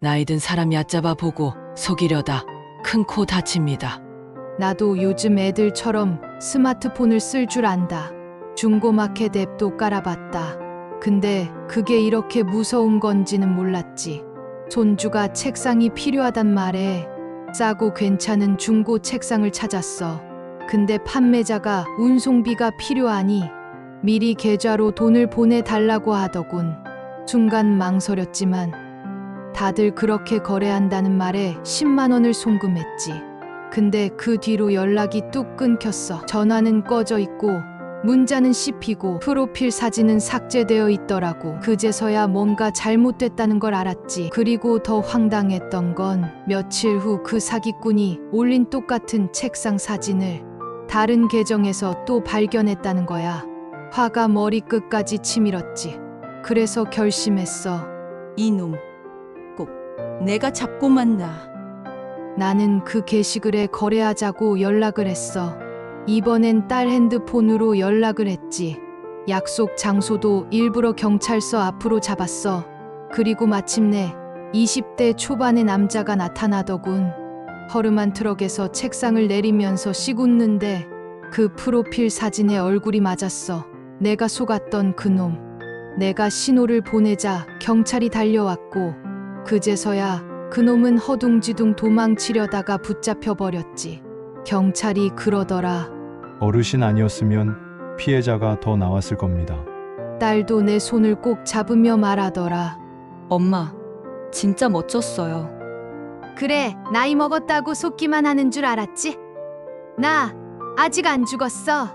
나이든 사람 얕잡아 보고 속이려다 큰 코 다칩니다. 나도 요즘 애들처럼 스마트폰을 쓸 줄 안다. 중고마켓 앱도 깔아봤다. 근데 그게 이렇게 무서운 건지는 몰랐지. 손주가 책상이 필요하단 말에 싸고 괜찮은 중고 책상을 찾았어. 근데 판매자가 운송비가 필요하니 미리 계좌로 돈을 보내달라고 하더군. 순간 망설였지만 다들 그렇게 거래한다는 말에 10만 원을 송금했지. 근데 그 뒤로 연락이 뚝 끊겼어. 전화는 꺼져 있고 문자는 씹히고 프로필 사진은 삭제되어 있더라고. 그제서야 뭔가 잘못됐다는 걸 알았지. 그리고 더 황당했던 건 며칠 후 그 사기꾼이 올린 똑같은 책상 사진을 다른 계정에서 또 발견했다는 거야. 화가 머리끝까지 치밀었지. 그래서 결심했어. 이놈 꼭 내가 잡고 만나. 나는 그 게시글에 거래하자고 연락을 했어. 이번엔 딸 핸드폰으로 연락을 했지. 약속 장소도 일부러 경찰서 앞으로 잡았어. 그리고 마침내 20대 초반의 남자가 나타나더군. 허름한 트럭에서 책상을 내리면서 씩 웃는데 그 프로필 사진에 얼굴이 맞았어. 내가 속았던 그놈. 내가 신호를 보내자 경찰이 달려왔고 그제서야 그놈은 허둥지둥 도망치려다가 붙잡혀 버렸지. 경찰이 그러더라. 어르신 아니었으면 피해자가 더 나왔을 겁니다. 딸도 내 손을 꼭 잡으며 말하더라. 엄마 진짜 멋졌어요. 그래, 나이 먹었다고 속기만 하는 줄 알았지? 나 아직 안 죽었어.